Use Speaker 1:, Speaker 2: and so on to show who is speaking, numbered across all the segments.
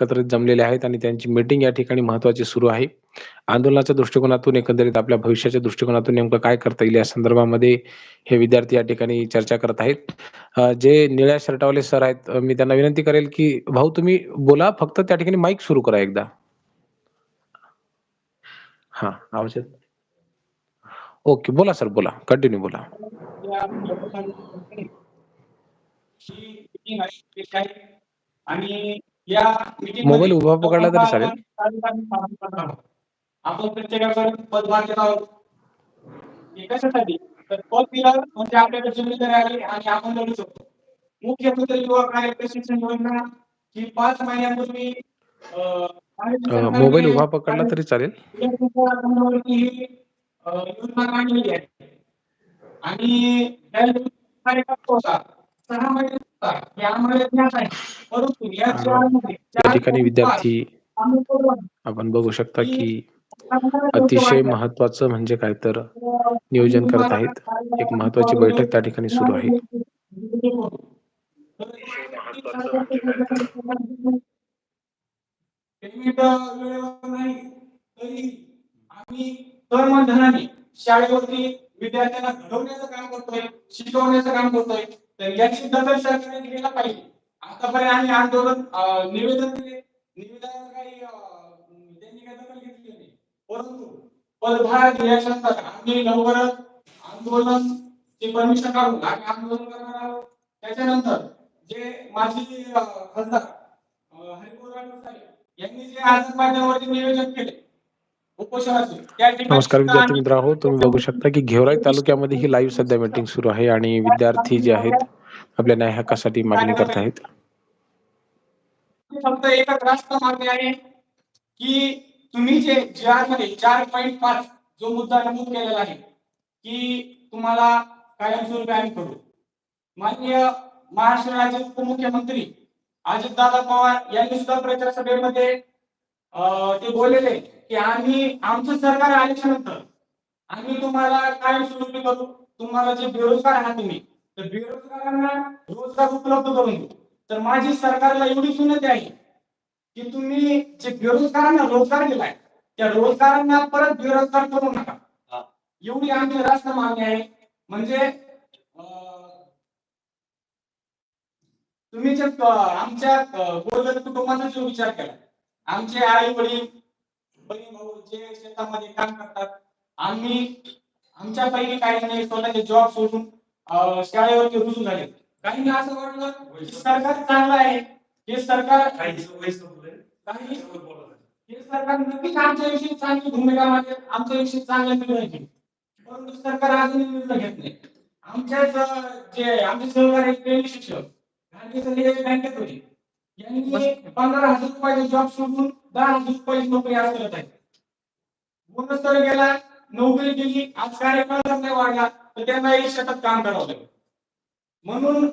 Speaker 1: एकत्रित जमलेले आहेत आणि त्यांची मीटिंग या ठिकाणी महत्वाची सुरू आहे. आंदोलनाच्या दृष्टिकोनातून एकंदरीत आपल्या भविष्याच्या दृष्टिकोनातून नेमकं काय करता येईल या संदर्भामध्ये हे विद्यार्थी या ठिकाणी चर्चा करत आहेत. जे निळ्या शर्टावाले सर आहेत, मी त्यांना विनंती करेल, की भाऊ तुम्ही बोला, फक्त त्या ठिकाणी माईक सुरू करा एकदा. हा आवाज ओके. बोला सर बोला. कंटिन्यू बोला.
Speaker 2: आणि
Speaker 1: मोबाईल उभा पकडला तरी चालेल.
Speaker 2: आपण प्रत्येकाकडे पदभार देत आहोत. हे कशासाठी? तर पद दिलं म्हणजे आपल्याकडे जिम्मेदारी आली आणि आपण लढू शकतो. मुख्यमंत्री युवा कार्य प्रशिक्षण योजना ही 5 महिन्यापूर्वी
Speaker 1: मोबाईल उभा पकडला तरी चालेल.
Speaker 2: योजना काढलेली आहे. आणि 6 महिने परंतु या
Speaker 1: ठिकाणी विद्यार्थी आपण बघू शकता, की अतिशय महत्त्वाचं म्हणजे काय तर नियोजन करत आहेत. एक महत्त्वाची बैठक त्या ठिकाणी सुरू आहे. महत्त्वाचं काय
Speaker 2: पेमेंट वेळेवर नाही तरी आम्ही तन धनाने शाळेवरती विद्यार्थ्यांना घडवण्याचं काम करतोय शिकवण्याचं काम करतोय तर याची दखल सरकारने घ्यायला पाहिजे. आतापर्यंत आम्ही आंदोलन निवेदन दिले. निवेदन काही त्यांनी काही दखल घेतली नाही. परंतु पदभार दिल्यानंतर आम्ही लवकरच आंदोलन ची परमिशन काढून आम्ही आंदोलन करणार आहोत. त्याच्यानंतर जे माजी खासदार अ, हरिभाऊ साहेब यांनी जे आज माझ्यावरती नियोजन केले
Speaker 1: नमस्कार विद्यार्थी मित्रांनो, तुम्ही बघू शकता, की गेवराई तालुक्यामध्ये ही लाईव्ह सध्या मीटिंग सुरू आहे आणि विद्यार्थी जे आहेत, आपल्या न्याय हक्कासाठी मागणी करत आहेत.
Speaker 2: फक्त एकच रास्त मागणी आहे की तुम्ही जे जी आरमध्ये चार पॉईंट पाच जो मुद्दा नमूद केलेला आहे की तुम्हाला कायमस्वरूपी आम्ही करू. माननीय महाराष्ट्र राज्याचे उपमुख्यमंत्री अजितदादा पवार यांनी सुद्धा प्रचार सभेमध्ये ते बोललेले की आम्ही आमचं सरकार आल्याच्यानंतर आम्ही तुम्हाला कायमस्वरूपी करू तुम्हाला जे बेरोजगार आहात तुम्ही तर बेरोजगारांना रोजगार उपलब्ध करून देऊ. तर माझी सरकारला एवढीच विनंती आहे की तुम्ही जे बेरोजगारांना रोजगार दिलाय त्या रोजगारांना परत बेरोजगार करू नका. एवढी आमची रास्त मागणी आहे. म्हणजे तुम्ही जे आमच्या गोरगरीब कुटुंबाचा जो विचार केला आमचे आई वडील बहीण भाऊ जे शेतामध्ये काम करतात आम्ही आमच्या पैकी काही जण स्वतःचे जॉब सोडून शाळेवरती रुजू झाले. काहींना असं वाटलं सरकार चांगलं आहे. हे सरकार काही हे सरकार नक्कीच आमच्याविषयी चांगली भूमिका मांडेल. आमच्याविषयी चांगलं निर्णय घेईल. परंतु सरकार अजूनही निर्णय घेत नाही. आमच्याच जे आमचे सहकारी शिक्षक. गांधी संघाचे बँकेत होते. यांनी पंधरा हजार रुपयाचा जॉब सोडून दहा हजार रुपयाची नोकरी आज करत आहे बोनस तर गेला नोकरी केली आज कार्यकाळ जर नाही वाढला तर त्यांना एक शेतात काम करावं लागेल. म्हणून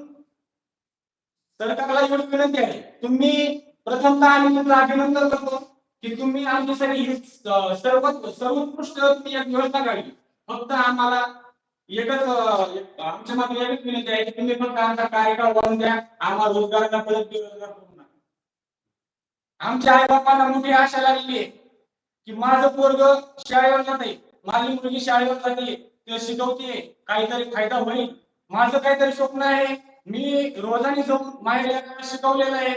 Speaker 2: सरकारला एवढी विनंती आहे तुम्ही प्रथमतः आम्ही तुमचं अभिनंदन करतो की तुम्ही आमच्यासाठी ही सर्व सर्वोत्कृष्ट तुम्ही एक व्यवस्था काढली. फक्त आम्हाला एकच आमच्या मागे एकच विनंती आहे की तुम्ही फक्त आमचा कार्यकाळ वाढून द्या आम्हाला रोजगाराचा परत बेरोजगार आमच्या आई बापांना मोठी आशा लागली आहे की माझं पोरग शाळेवर जाते माझी मुलगी शाळेवर जाते ते शिकवते काहीतरी फायदा होईल. माझं काहीतरी स्वप्न आहे. मी रोजाने जाऊन माझ्या शिकवलेलं आहे.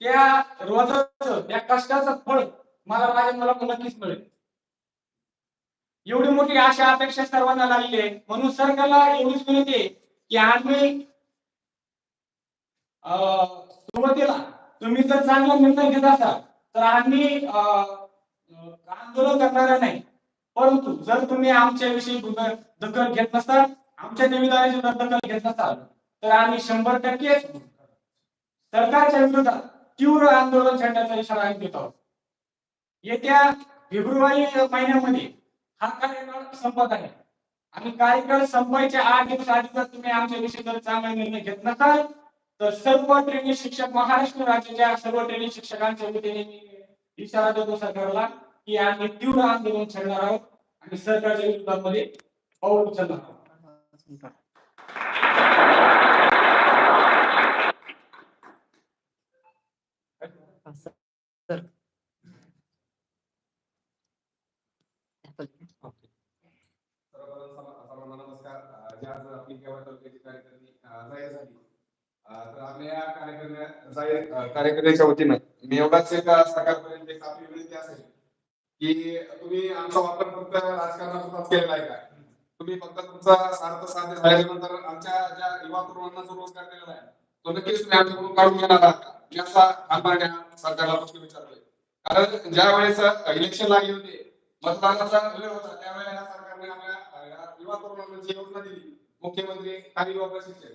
Speaker 2: त्या रोजाच त्या कष्टाचं फळ मला माझ्या मला नक्कीच मिळेल. एवढी मोठी आशा अपेक्षा सर्वांना लागली आहे. म्हणून सरकारला एवढीच विनंती आहे की आम्ही अं, सुरुवातीला तुम्ही जर चांगला निर्णय घेत असाल तर आम्ही आंदोलन करणार नाही. परंतु जर तुम्ही आमच्याविषयी दखल दखल घेत नसाल आमच्या निविदाची जर दखल घेत नसाल तर आम्ही शंभर टक्के सरकारच्या विरोधात तीव्र आंदोलन छेडण्याचा इशारा आम्ही देत. आहोत येत्या फेब्रुवारी महिन्यामध्ये हा कार्यकाळ संपत आहे. आणि कार्यकाळ संपायच्या आठ दिवस आधी जर तुम्ही आमच्याविषयी जर चांगला निर्णय घेत नसाल तर सर्व ट्रेनिंग शिक्षक महाराष्ट्र राज्याच्या सर्व ट्रेनिंग शिक्षकांच्या वतीने इशारा देतो सरकारला की आम्ही तीव्र आंदोलन छेडणार आहोत आणि सरकारच्या विरोधामध्ये पाऊल उचलणार आहोत
Speaker 3: सर
Speaker 4: सर्वप्रथम सर्व- सर्वांना नमस्कार अं, जी आज आपली केवळ तालुक्याची कार्यकारिणी अं, जाहीर झाली अं, तर आपल्या या कार्यकर्त्या जाहीर वतीनं मी एवढाच एक सरकारपर्यंत एक आपली विनंती असेल की तुम्ही आमचा वापर फक्त राजकारणापुरताच केलेला आहे का? तुम्ही फक्त तुमचा स्वार्थ साध्य झाल्यानंतर आमच्या ज्या युवा तरुणांना जो रोजगार दिलेला आहे तो नक्कीच तुम्ही आमच्याकडून काढून घेणार आहात मी असा खानपाड्या सरकारला प्रश्न विचारतोय. कारण ज्या वेळेस इलेक्शन लागले होते मतदानाचा वेळ होता त्यावेळेला सरकारने आपल्या युवा तरुणांना जी योजना दिली मुख्यमंत्री काही युवा प्रशिक्षण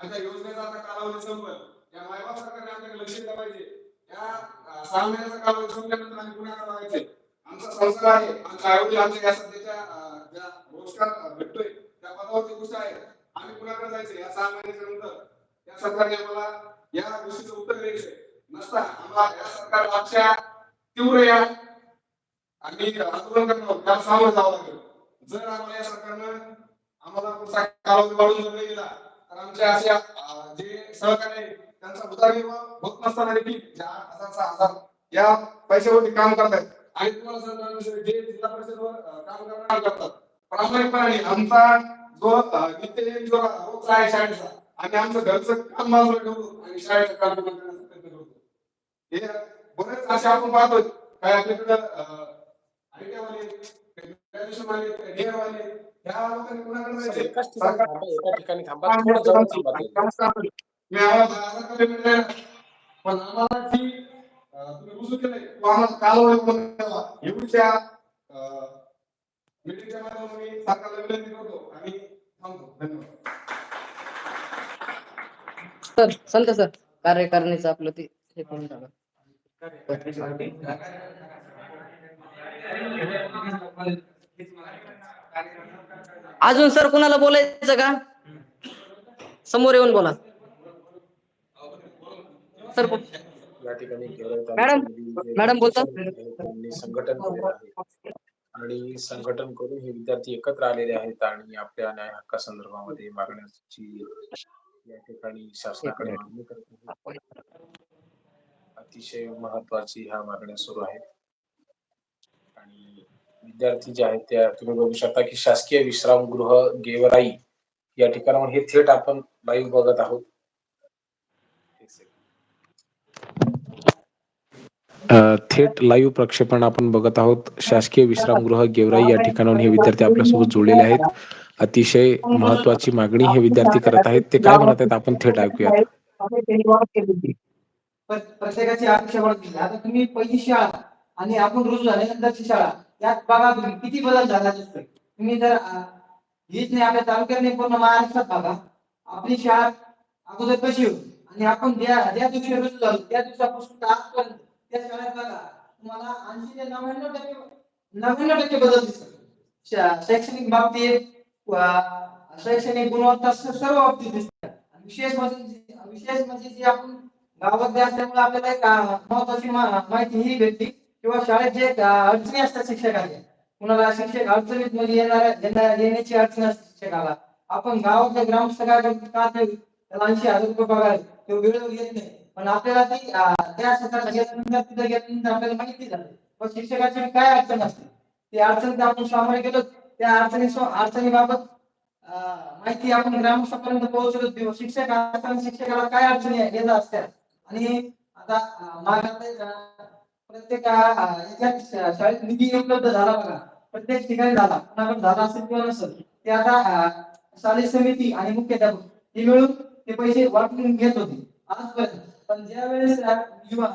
Speaker 4: आणि योजनेचा आता कालावधी संपल. या मायबाप सरकारने आमच्याकडे लक्ष दिलं पाहिजे. या सहा महिन्याचा कालावधी संपल्यानंतर आम्ही पुन्हा करायचे आमचा संसार आहे. आमच्या आईवडील आमच्या या सध्याच्या ज्या रोजगार भेटतोय त्या पदावरती गोष्ट आहे. आम्ही पुण्याकडे जायचे या सहा महिन्याच्या नंतर. या सरकारने आम्हाला या गोष्टीचं उत्तर द्यायचंय नसता आम्हाला या सरकार आमच्या तीव्र या आम्ही आंदोलन करणार आहोत त्याला सामोरं जावं लागेल. जर आम्हाला या सरकारनं आम्हाला पुढचा कालावधी वाढून जर नाही दिला तर आमच्या अशा जे सहकारी त्यांचा उदरनिर्वाह होत नसताना देखील चार आठ हजार सहा हजार या पैशावरती काम करतात आणि तुम्हाला सांगतो जे जिल्हा परिषदवर काम करणार करतात. प्रामाणिकपणे आमचा जो नित्य जो रोजचा आहे शाळेचा आणि आमचं घरचं काम बाजूला ठेवतो आणि शाळेचं काम करण्याचा प्रयत्न करतो. हे बरेच असे आपण पाहतोय काय आपल्याकडं अं, आयटीआय वाले ग्रॅज्युएशन वाले या लोकांनी कुणाकडे जायचे?
Speaker 1: एकाच ठिकाणी थांबा एका ठिकाणी थांबा. थोडं जवळ थांबा. तुम्ही.
Speaker 4: मी आम्हाला बाजार कमी मिळाले पण आम्हाला जी अं, तुम्ही रुजू केलंय. तो आम्हाला कालावधी करून द्यावा. एवढीच्या मीटिंगच्या माध्यमातून मी सरकारला विनंती करतो आणि थांबतो. धन्यवाद.
Speaker 3: सर संत सर कार्यकारिणीचं आपलं ते हे करून टाका. अजून सर कुणाला बोलायचं का? समोर येऊन बोला. सर.
Speaker 1: या ठिकाणी
Speaker 3: मॅडम, मॅडम बोलता?
Speaker 1: संघटन आणि संघटन करून हे विद्यार्थी एकत्र आलेले आहेत आणि आपल्या न्याय हक्का संदर्भामध्ये मागण्याची या ठिकाणी शासनाकडे मागणी करत आहेत अतिशय महत्वाची ह्या मागण्या सुरू आहेत. आणि विद्यार्थी जे आहेत त्या तुम्ही बघू शकता की शासकीय विश्रामगृह गेवराई या ठिकाणावर हे थेट आपण लाईव्ह बघत आहोत. थेट लाईव्ह प्रक्षेपण आपण बघत आहोत. शासकीय विश्रामगृह गेवराई या ठिकाणाहून हे विद्यार्थी आपल्यासोबत जोडलेले आहेत. अतिशय महत्वाची मागणी हे विद्यार्थी करत आहेत. ते काय म्हणत आहेत आपण थेट ऐकूयात.
Speaker 5: प्र- प्रत्येकाची अपेक्षा वाढली आता तुम्ही पहिली शाळा आणि आपण रुजू झाल्यानंतरची शाळा. यात बघा तुम्ही किती बदल झाला दिसतोय. तुम्ही जर हीच नाही आपल्या तालुक्यात नाही पूर्ण महाराष्ट्रात बघा. आपली शाळा अगोदर कशी होती? आणि आपण ज्या दिवशी रुजू झालो त्या दिवसापासून आजपर्यंत त्या शाळेत बघा तुम्हाला ऐंशी ते नव्याण्णव टक्के नव्याण्णव टक्के बदल दिसतात. शैक्षणिक बाबतीत शैक्षणिक गुणवत्ता सर्व बाबतीत दिसतात. विशेष म्हणजे विशेष म्हणजे जे आपण गावात असल्यामुळे आपल्याला एक महत्वाची माहिती ही भेटली. किंवा शाळेत जे अडचणी असतात शिक्षकाच्या कुणाला शिक्षक अडचणीत म्हणजे येणाऱ्या येण्याची अडचण असते शिक्षकाला. आपण गावातल्या ग्रामस्थ काय करतो? का ते ऐंशी हजार रुपये पगार तो वेळेवर येत नाही. पण आपल्याला ती त्या क्षेत्रात गेल्यानंतर तिथे गेल्यानंतर आपल्याला माहिती झाली. पण शिक्षकाची काय अडचण असते? ती अडचण आपण सामोरे गेलो त्या अडचणी अडचणीबाबत माहिती आपण ग्रामस्थापर्यंत पोहोचलो शिक्षक असताना शिक्षकाला काय अडचणी येत असतात? आणि आता मागात प्रत्येक शाळेत निधी उपलब्ध झाला बघा. प्रत्येक ठिकाणी झाला. कुणाकडे झाला असेल किंवा नसेल ते आता शालेय समिती आणि मुख्याध्यापक हे मिळून ते पैसे वाटून घेत होते. आजपर्यंत. पण ज्या वेळेस युवा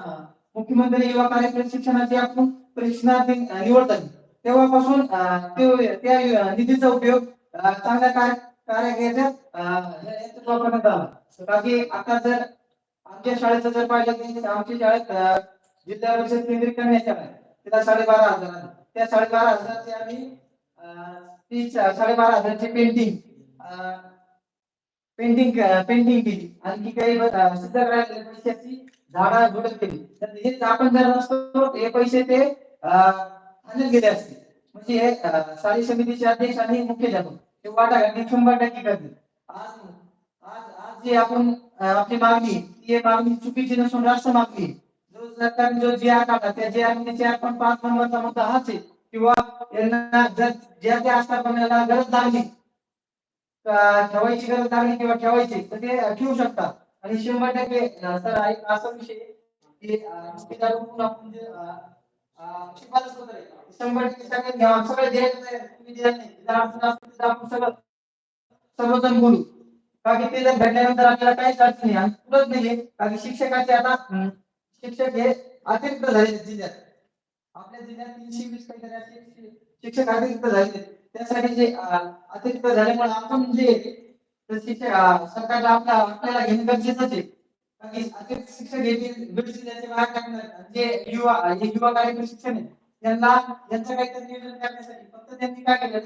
Speaker 5: मुख्यमंत्री युवा कार्यक्रम शिक्षणाची आपण प्रशिक्षणार्थी निवडतात तेव्हापासून ते- त्या निधीचा उपयोग चांगल्या कार्य कार्य बाकी आता जर आमच्या शाळेचं जर पाहिलं तर आमच्या शाळेत जिल्हा परिषद केंद्रीय कन्या शाळा आहे तिला साडेबारा हज़ार आहे. त्या साडेबारा हजारचे आम्ही ती साडेबारा हजारची पेंटिंग पेंटिंग पेंटिंग केली. आणखी काही सिद्ध राहिलेल्या पैशाची झाडा झुडप केली. तर हे आपण जर नसतो, हे पैसे ते आणत गेले असते म्हणजे हे शालेय समितीचे अध्यक्ष आणि मुख्याध्यापक ते वाटा घालणे शंभर टक्के करतील आज आज आज जे आपण आपली मागणी ती मागणी चुकीची नसून रास्त मागणी सरकारने जो जी आर काढला त्या जी आरमध्ये चार पण पाच नंबरचा मुद्दा हाच आहे. किंवा यांना जर ज्या त्या आस्थापनाला गरज लागली ठेवायची गरज लागली किंवा ठेवायची तर ते ठेवू शकतात. आणि शंभर टक्के सर एक असा विषय की आपण जे शिफारस वगैरे शंभर टक्के सगळे सगळे द्यायचं तुम्ही द्यायचं आपण सगळं सर्वजण बोलू. का की ते जर भेटल्यानंतर आपल्याला काहीच अडचण नाही आणि पुढंच नाही कारण शिक्षकाचे आता शिक्षक हे अतिरिक्त झाले जिल्ह्यात. आपल्या जिल्ह्यात तीनशे वीस काहीतरी असे शिक्षक अतिरिक्त झाले त्यासाठी जे अं, अतिरिक्त झाल्यामुळे आपण जे शिक्षक सरकारला आपला आपल्याला घेणं गरजेचंच आहे. अतिरिक्त शिक्षक हे जे बीड जिल्ह्याचे बाहेर टाकणार जे युवा हे युवा कार्यक्रम शिक्षण आहे त्यांना यांचं काहीतरी नियोजन करण्यासाठी फक्त त्यांनी काय केलं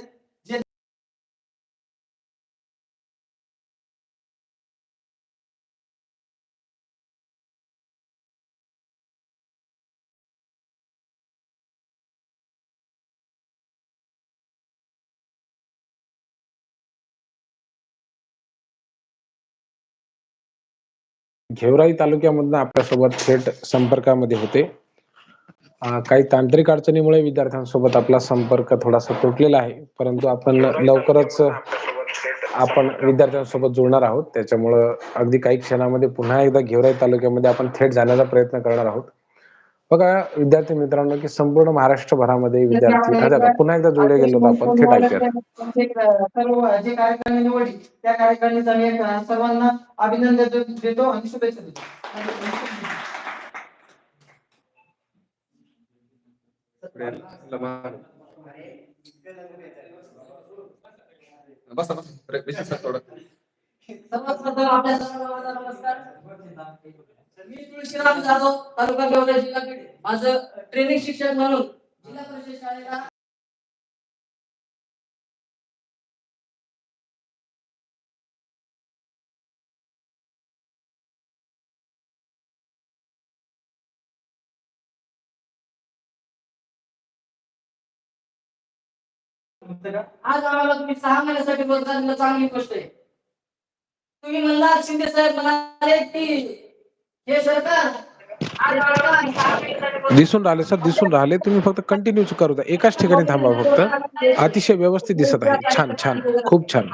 Speaker 1: घेवराई तालुक्यामधनं आपल्यासोबत थेट संपर्कामध्ये होते. काही तांत्रिक अडचणीमुळे विद्यार्थ्यांसोबत आपला संपर्क थोडासा तुटलेला आहे. परंतु आपण लवकरच आपण विद्यार्थ्यांसोबत जुळणार आहोत. त्याच्यामुळं अगदी काही क्षणामध्ये पुन्हा एकदा घेवराई तालुक्यामध्ये आपण थेट जाण्याचा प्रयत्न करणार आहोत. बघा विद्यार्थी मित्रांनो की संपूर्ण महाराष्ट्रभरामध्ये विद्यार्थी पुन्हा एकदा जोडले गेलो आपण थेट
Speaker 5: त्यांचे सर्व जे कार्यकारिणी निवडली त्या कार्यकारिणीचा मी सर्वांना अभिनंदन देतो आणि शुभेच्छा देतो.
Speaker 4: बसा बसा. थोडं.
Speaker 3: नमस्कार. मी तुळशीराम जाधव तालुका गेवराई जिल्हा बीड माझं ट्रेनिंग शिक्षक म्हणून जिल्हा परिषद शाळेला आज आम्हाला तुम्ही सहा महिन्यासाठी रोजगार चांगली गोष्ट आहे. तुम्ही म्हणला शिंदे साहेब म्हणाले की हे सरकार
Speaker 1: दिसून राहिले सर दिसून राहिले. तुम्ही फक्त कंटिन्यू करू द्या. एकाच ठिकाणी थांबा फक्त. अतिशय व्यवस्थित दिसत आहे. छान छान. खूप छान.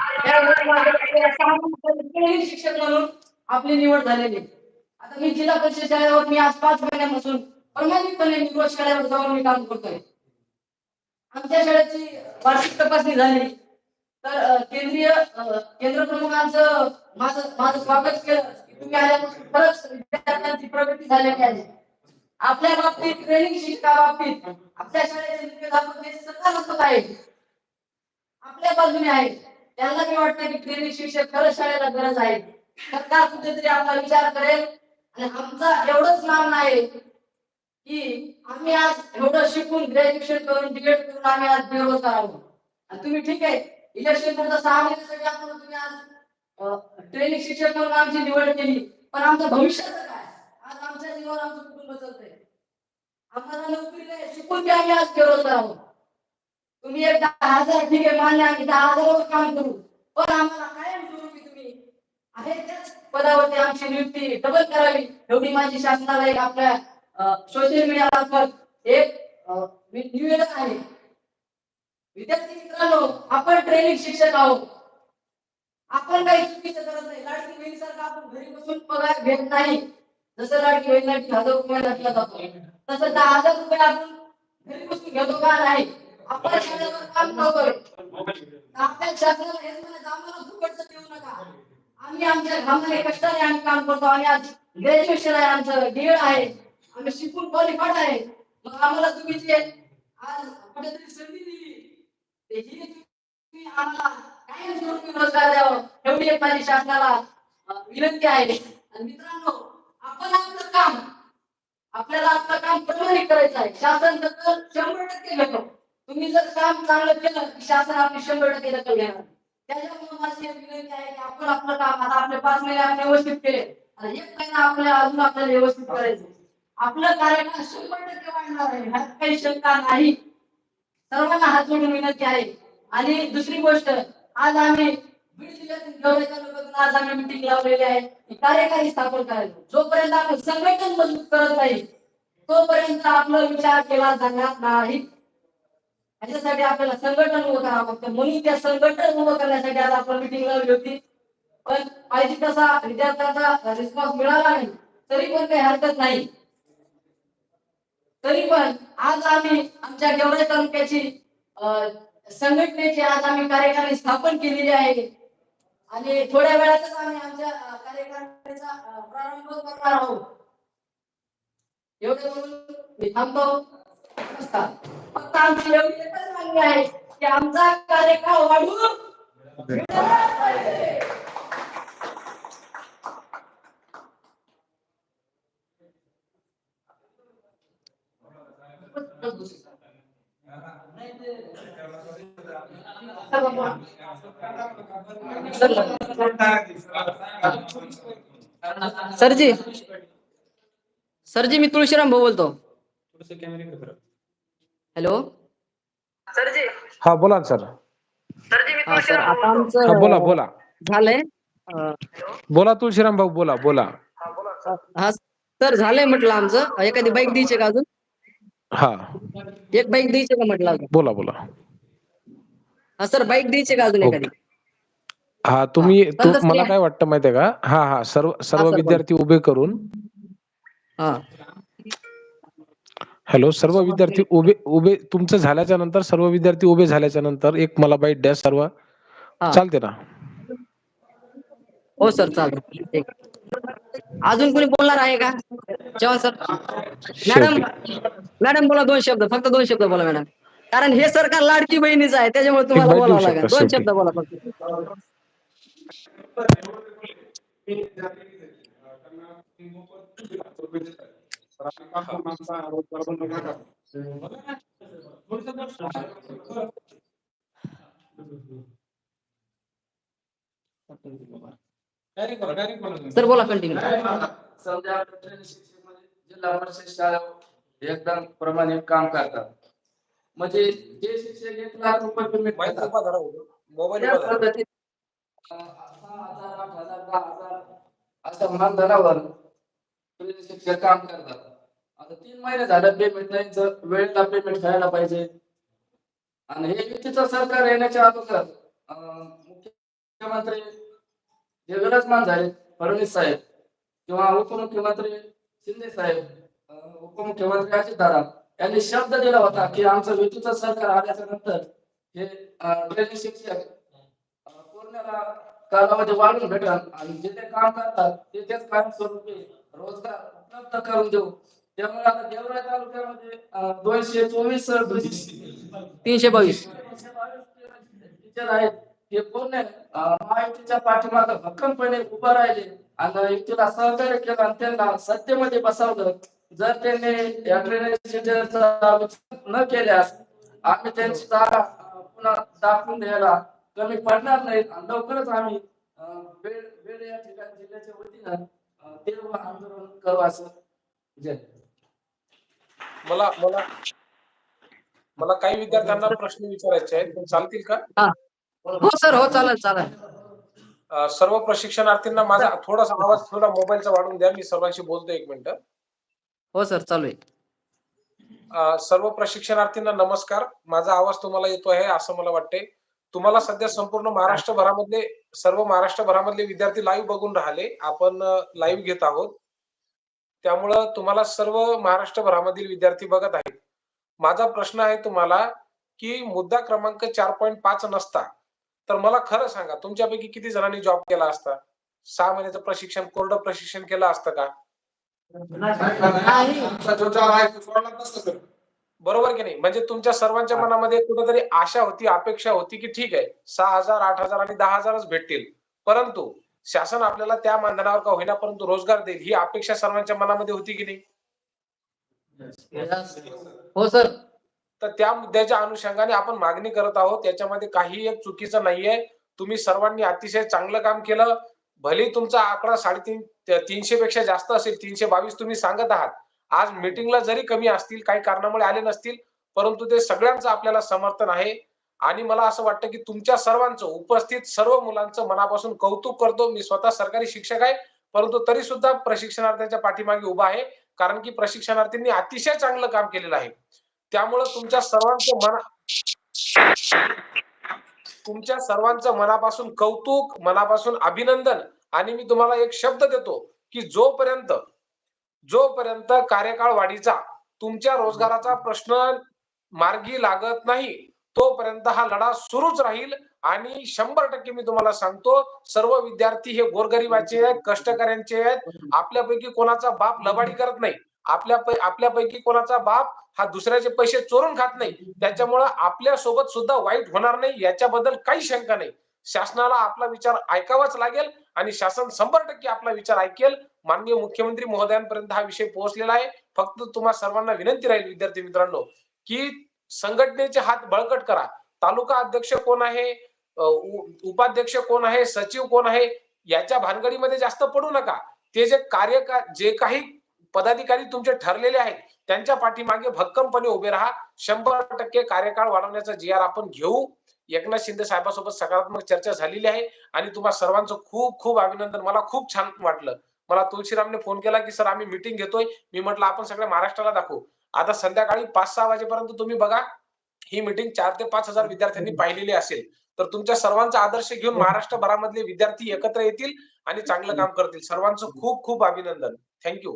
Speaker 3: शिक्षक म्हणून आपली निवड झालेली. आता मी जिल्हा परिषद शाळेवर मी आज पाच महिन्यापासून प्रमाणितपणे शाळेवर जाऊन मी काम करतोय. आमच्या शाळेची वार्षिक तपासणी झाली. तर केंद्रीय केंद्र प्रमुखांचं माझं माझं स्वागत केलं. तुम्ही आल्यापासून खरंच विद्यार्थ्यांची प्रगती झालेली आहे आपल्या बाबतीत ट्रेनिंग शिक्षा बाबतीत आपल्या शाळेचे मुख्याध्यापक सकारात्मक आहेत आपल्या बाजूने आहे त्यांना मी वाटतं की ट्रेनिंग शिक्षक खरंच शाळेला गरज आहे सरकार कुठेतरी आपला विचार करेल आणि आमचा एवढंच नाम आहे की आम्ही आज एवढं शिकून ग्रॅज्युएशन करून डिग्रेड करून आम्ही आज बेरोजगार आहोत आणि तुम्ही ठीक आहे इलेक्शन पुढचा सहा महिन्यासाठी आपण तुम्ही आज ट्रेनिंग शिक्षक म्हणून आमची निवड केली. पण आमचं भविष्याचं काय? आज आमच्या जीवावर आमचं कुटुंब चालतंय आम्हाला नोकरी नाही शिकून बी आम्ही आज बेरोजगार आहोत तुम्ही एक दहा हजार ठीक आहे मान्य आम्ही दहा हजारावर काम करू. पण आम्हाला कायम स्वरूपी तुम्ही आहे त्याच पदावरती आमची नियुक्ती डबल करावी. एवढी माझी शासनाला एक आपल्या सोशल मीडिया पण एक निवेदन आहे. विद्यार्थी मित्रांनो आपण ट्रेनिंग शिक्षक आहोत. आपण काही चुकीचं करत नाही. लाडकी बहिणीसारखं आपण घरी बसून पगार घेत नाही. जसं लाडकी बहिणीसाठी हजार रुपये घातला जातो. तसं दहा हजार रुपये आपण घरी बसून घेतो का नाही? आपण शरीरावर काम करतोय आपल्या शासनाला हेच म्हणायचं आम्हाला फुकटचं देऊ नका. आम्ही आमच्या घामाने कष्टाने आम्ही काम करतो. आम्ही आज ग्रॅज्युएशन आहे. आमचं डीएड आहे. आम्ही शिकून क्वालिफाईड आहे. मग आम्हाला तुम्ही जे आज कुठेतरी संधी दिली. ते ही तुम्ही आम्हाला कायमस्वरूपी रोजगार द्यावं? एवढी एक माझी शासनाला विनंती आहे. आणि मित्रांनो आपण आपलं काम आपल्याला आपलं काम प्रमाणित करायचं आहे. शासन दखल शंभर टक्के घेतो तुम्ही जर काम चांगलं केलं की शासन आपली शंभर टक्के दखल घेणार. त्याच्यामुळे माझी विनंती आहे की आपण आपलं काम आता आपले पाच महिने आपण व्यवस्थित केले. आणि एक महिना आपल्याला अजून आपल्याला व्यवस्थित करायचं आपलं कार्यकाळ शंभर टक्के वाढणार आहे. ह्यात काही शंका नाही. सर्वांना हात जोडून विनंती आहे. आणि दुसरी गोष्ट आज आम्ही बीड जिल्ह्यातील गेवराई तालुक्यातून आज आम्ही मिटिंग लावलेली आहे. कार्यकारी स्थापन करायचं जोपर्यंत आपण संघटन मजबूत करत नाही तोपर्यंत आपला विचार केला जाणार नाही. याच्यासाठी आपल्याला संघटन उभं करावं लागतं. म्हणून त्या संघटन उभं करण्यासाठी आज आपण मिटिंग लावली होती. पण पाहिजे तसा विद्यार्थ्यांचा रिस्पॉन्स मिळाला नाही. तरी पण काही हरकत नाही. तरी पण आज आम्ही आमच्या गेवरे तालुक्याची संघटनेची आज आम्ही कार्यकारिणी स्थापन केलेली आहे. आणि थोड्या वेळातच आम्ही आमच्या कार्यकारिणीचा प्रारंभ करणार आहोत. एवढे बोलून मी थांबतो. फक्त आमची एवढी एकच मागणी आहे की आमचा कार्यकाळ पाहिजे. सरजी. सरजी मी तुळशीराम भाऊ बोलतो. हॅलो. सरजी.
Speaker 1: हा बोला ना सर.
Speaker 3: हा सर आता आमचं
Speaker 1: हा बोला बोला.
Speaker 3: झालंय? अं,
Speaker 1: बोला तुळशीराम भाऊ बोला बोला.
Speaker 3: हा सर झालंय म्हटलं आमचं. एखादी बाईक द्यायची का अजून?
Speaker 1: हा.
Speaker 3: एक बाईक द्यायची का म्हटलं अजून?
Speaker 1: बोला बोला.
Speaker 3: हा सर बाईक द्यायची का अजून
Speaker 1: ओके.
Speaker 3: एखादी?
Speaker 1: हा तुम्ही तु-
Speaker 3: चालतं
Speaker 1: मला. काय वाटतं माहितीये का? हा हा सर्व सर्व
Speaker 3: सर, बोला.
Speaker 1: विद्यार्थी उभे करून
Speaker 3: हा.
Speaker 1: हॅलो सर्व विद्यार्थी उभे उभे तुमचं झाल्याच्यानंतर सर्व विद्यार्थी उभे झाल्याच्यानंतर एक मला बाईट द्या सर्व.
Speaker 3: हा.
Speaker 1: चालते ना?
Speaker 3: हो सर चालेल. ठीक. अजून कोणी बोलणार आहे का? जेव्हा सर मॅडम मॅडम बोला दोन शब्द फक्त दोन शब्द बोला मॅडम. कारण हे सरकार लाडकी बहिणीचं आहे त्याच्यामुळे तुम्हाला बोलावं लागेल. दोन. शब्द बोला फक्त. सर बोला कंटिन्यू
Speaker 6: समजा जिल्हा परिषद शाळा एकदम प्रमाणे काम करतात. म्हणजे जे शिक्षक एक लाख रुपये पेमेंट करतात त्या पद्धतीत अं, सहा हजार, आठ हजार, दहा हजार अशा मानधनावर ट्रेन शिक्षक काम करतात. आता तीन महिने झालं पेमेंट त्यांचं वेळेला पेमेंट व्हायला पाहिजे. आणि हे युतीचं सरकार येण्याच्या अगोदर अं, मुख्यमंत्री जे विराजमान झाले फडणवीस साहेब किंवा उपमुख्यमंत्री शिंदे साहेब अं, उपमुख्यमंत्री अजित दादा यांनी शब्द दिला होता की आमचं युतीचं सरकार आल्याच्यानंतर हे ट्रेनिंग शिक्षक अं, पूर्णला कालावधी वाढून भेटल आणि जे ते काम करतात ते तेच कायमस्वरूपी रोजगार उपलब्ध करून देऊ. त्यामुळे आता देवराई तालुक्यामध्ये दोनशे चोवीस
Speaker 3: तीनशे बावीस.
Speaker 6: टीचर आहेत. ते पूर्ण महायुतीच्या पाठीमागे भक्कमपणे उभं राहिले आणि युतीला सहकार्य केलं आणि त्यांना सत्तेमध्ये बसवलं. जर त्यांनी न केल्यास आम्ही त्यांची जागा पुन्हा दाखवून द्यायला कमी पडणार नाही. लवकरच आम्ही बेड बेड या ठिकाणी जिल्ह्याच्या वतीनं तीव्र आंदोलन करू असं जय
Speaker 1: मला मला मला काही विद्यार्थ्यांना प्रश्न विचारायचे आहेत. चालतील का?
Speaker 3: हो. सर हो चालेल चालेल.
Speaker 1: सर्व प्रशिक्षणार्थींना माझा थोडासा आवाज थोडा मोबाईलचा वाढून द्या. मी सर्वांशी बोलतो एक मिनिट.
Speaker 3: हो सर चालू आहे.
Speaker 1: सर्व प्रशिक्षणार्थींना नमस्कार. माझा आवाज तुम्हाला येतो आहे असं मला वाटते तुम्हाला सध्या संपूर्ण महाराष्ट्रभरामधले सर्व महाराष्ट्रभरामधले विद्यार्थी लाईव्ह बघून राहिले. आपण लाईव्ह घेत आहोत. त्यामुळं तुम्हाला सर्व महाराष्ट्रभरामधील विद्यार्थी बघत आहेत. माझा प्रश्न आहे तुम्हाला की मुद्दा क्रमांक चार पॉईंट पाच नसता तर मला खरं सांगा तुमच्यापैकी किती जणांनी जॉब केला असता? सहा महिन्याचं प्रशिक्षण कोरडं प्रशिक्षण केलं असतं का?
Speaker 4: आमचा जो job आहे तो सोडला नसता सर.
Speaker 1: बरोबर की नाही? म्हणजे तुमच्या सर्वांच्या मनामध्ये कुठेतरी आशा होती अपेक्षा होती की ठीक आहे सहा हजार आठ हजार आणि दहा हजारच भेटतील. परंतु शासन आपल्याला त्या मानधनावर का होईना परंतु रोजगार देईल ही अपेक्षा सर्वांच्या मनामध्ये होती की नाही?
Speaker 3: हो सर.
Speaker 1: तर त्या मुद्द्याच्या अनुषंगाने आपण मागणी करत आहोत त्याच्यामध्ये काही एक चुकीचं नाहीये. तुम्ही सर्वांनी अतिशय चांगलं काम केलं भले तुमचा आकडा साडेतीन तीनशे पेक्षा जास्त असेल तीनशे बावीस तुम्ही सांगत आहात. आज मीटिंगला जरी कमी असतील काही कारणामुळे आले नसतील परंतु ते सगळ्यांचं आपल्याला समर्थन आहे. आणि मला असं वाटतं की तुमच्या सर्वांचं उपस्थित सर्व मुलांचं मनापासून कौतुक करतो. मी स्वतः सरकारी शिक्षक आहे परंतु तरी सुद्धा प्रशिक्षणार्थ्यांच्या पाठीमागे उभा आहे. कारण की प्रशिक्षणार्थींनी अतिशय चांगलं काम केलेलं आहे. त्यामुळं तुमच्या सर्वांचं मना तुमच्या सर्वांचं मनापासून कौतुक मनापासून अभिनंदन. आणि मी तुम्हाला एक शब्द देतो की जोपर्यंत जोपर्यंत कार्यकाळ वाढीचा तुमच्या रोजगाराचा प्रश्न मार्गी लागत नाही तोपर्यंत हा लढा सुरूच राहील. आणि शंभर टक्के मी तुम्हाला सांगतो सर्व विद्यार्थी हे गोरगरिबाचे आहेत कष्टकऱ्यांचे आहेत. आपल्यापैकी कोणाचा बाप लबाडी करत नाही. आपल्या पै- आपल्यापैकी कोणाचा बाप हा दुसऱ्याचे पैसे चोरून खात नाही. त्याच्यामुळं आपल्यासोबत सुद्धा वाईट होणार नाही याच्याबद्दल काही शंका नाही. शासनाला आपला विचार ऐकावाच लागेल आणि शासन शंभर टक्के आपला विचार ऐकेल. माननीय मुख्यमंत्री महोदयांपर्यंत हा विषय पोहोचलेला आहे. फक्त तुम्हा सर्वांना विनंती राहील विद्यार्थी मित्रांनो की संघटनेचे हात बळकट करा. तालुका अध्यक्ष कोण आहे? उपाध्यक्ष कोण आहे? सचिव कोण आहे? याच्या भानगडीमध्ये जास्त पडू नका. ते जे कार्य का जे काही पदाधिकारी तुमचे ठरलेले आहेत. त्यांच्या पाठीमागे भक्कमपणे उभे राहा. शंभर टक्के कार्यकाळ वाढवण्याचा जी आर आपण घेऊ. एकनाथ शिंदे साहेबांसोबत सकारात्मक चर्चा झालेली आहे. आणि तुम्हा सर्वांचं खूप खूप अभिनंदन. मला खूप छान वाटलं. मला तुळशीरामने फोन केला की सर आम्ही मिटिंग घेतोय. मी म्हटलं आपण सगळ्या महाराष्ट्राला दाखवू. आता संध्याकाळी पाच सहा वाजेपर्यंत तुम्ही बघा. ही मिटिंग चार ते पाच हजार विद्यार्थ्यांनी पाहिलेली असेल. तर तुमच्या सर्वांचा आदर्श घेऊन महाराष्ट्रभरामधले विद्यार्थी एकत्र येतील आणि चांगलं काम करतील. सर्वांचं खूप खूप अभिनंदन. थँक्यू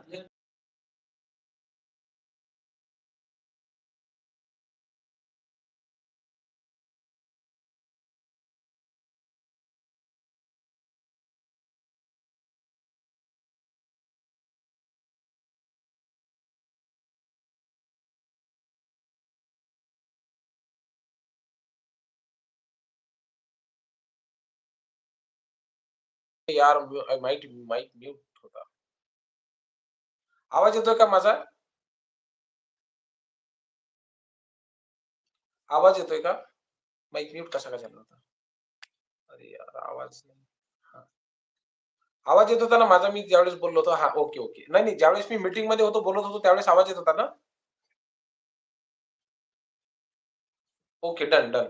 Speaker 1: यार माईट माईक म्यूट होता. आवाज येतोय का माझा? आवाज येतोय का? माईक म्यूट कसा काय झाला होता? अरे यार आवाज नाही. आवाज येत होता ना माझा मी ज्यावेळेस बोललो होतो हा ओके ओके. नाही नाही ज्यावेळेस मी मीटिंगमध्ये होतो बोलत होतो त्यावेळेस आवाज येत होता ना? Okay done done.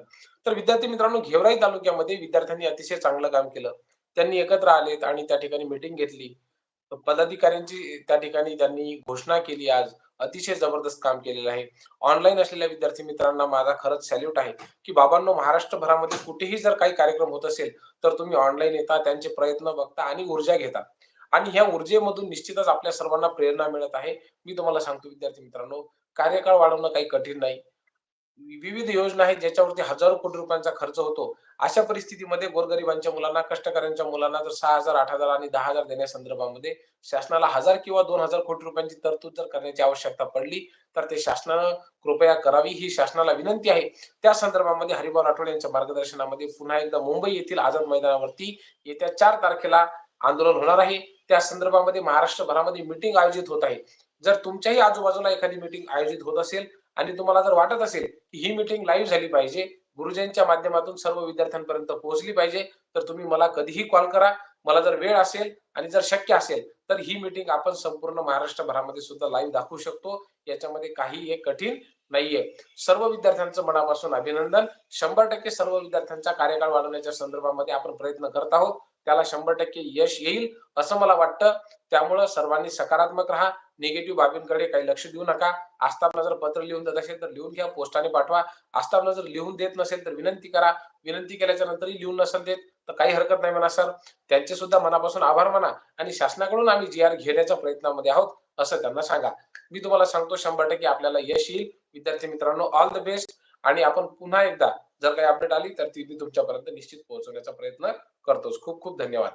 Speaker 1: तर विद्यार्थी मित्रांनो घेवराई तालुक्यामध्ये विद्यार्थ्यांनी अतिशय चांगलं काम केलं. त्यांनी एकत्र आलेत आणि त्या ठिकाणी मीटिंग घेतली. पदाधिकाऱ्यांची त्या ठिकाणी त्यांनी घोषणा केली आज. अतिशय जबरदस्त काम केलेलं आहे. ऑनलाईन असलेल्या विद्यार्थी मित्रांना माझा खरंच सॅल्यूट आहे. की बाबांनो महाराष्ट्रभरामध्ये कुठेही जर काही कार्यक्रम होत असेल तर तुम्ही ऑनलाईन येता त्यांचे प्रयत्न बघता आणि ऊर्जा घेता. आणि ह्या ऊर्जेमधून निश्चितच आपल्या सर्वांना प्रेरणा मिळत आहे. मी तुम्हाला सांगतो विद्यार्थी मित्रांनो कार्यकाळ वाढवणं काही कठीण नाही. विविध योजना आहेत ज्याच्यावरती हजारो कोटी रुपयांचा खर्च होतो. अशा परिस्थितीमध्ये गोरगरिबांच्या मुलांना कष्टकऱ्यांच्या मुलांना जर सहा हजार आठ हजार आणि दहा हजार देण्यासंदर्भामध्ये शासनाला हजार किंवा दोन हजार कोटी रुपयांची तरतूद जर करण्याची आवश्यकता पडली तर ते शासनानं कृपया करावी ही शासनाला विनंती आहे. त्या संदर्भामध्ये हरिभाऊ राठोड यांच्या मार्गदर्शनामध्ये पुन्हा एकदा मुंबई येथील आझाद मैदानावरती येत्या चार तारखेला आंदोलन होणार आहे. त्या संदर्भामध्ये महाराष्ट्रभरामध्ये मिटिंग आयोजित होत आहे. जर तुमच्याही आजूबाजूला एखादी मिटिंग आयोजित होत असेल आणि तुम्हाला जर वाटत असेल की ही मिटिंग लाईव्ह झाली पाहिजे गुरुजींच्या माध्यमातून सर्व विद्यार्थ्यांपर्यंत पोहोचली पाहिजे तर तुम्ही मला कधीही कॉल करा. मला जर वेळ असेल आणि जर शक्य असेल तर ही मिटिंग आपण संपूर्ण महाराष्ट्रभरामध्ये सुद्धा लाईव्ह दाखवू शकतो. याच्यामध्ये काही एक कठीण नाहीये. सर्व विद्यार्थ्यांचं मनापासून अभिनंदन. शंभर टक्के सर्व विद्यार्थ्यांचा कार्यकाळ वाढवण्याच्या संदर्भामध्ये आपण प्रयत्न करत आहोत. त्याला शंभर टक्के यश येईल असं मला वाटतं. त्यामुळं सर्वांनी सकारात्मक राहा. निगेटिव्ह बाबींकडे काही लक्ष देऊ नका. आस्थापना जर पत्र लिहून देत असेल तर लिहून घ्या पोस्टाने पाठवा. आस्थापना जर लिहून देत नसेल तर विनंती करा. विनंती केल्याच्या नंतरही लिहून नसेल देत तर काही हरकत नाही म्हणा सर. त्यांचे सुद्धा मनापासून आभार माना आणि शासनाकडून आम्ही जी आर घेण्याच्या प्रयत्नामध्ये आहोत असं त्यांना सांगा. मी तुम्हाला सांगतो शंभर टक्के आपल्याला यश येईल. विद्यार्थी मित्रांनो ऑल द बेस्ट आणि आपण पुन्हा एकदा जर काही अपडेट आली तर ती मी तुमच्यापर्यंत निश्चित पोहोचवण्याचा प्रयत्न करतोच. खूप खूप धन्यवाद.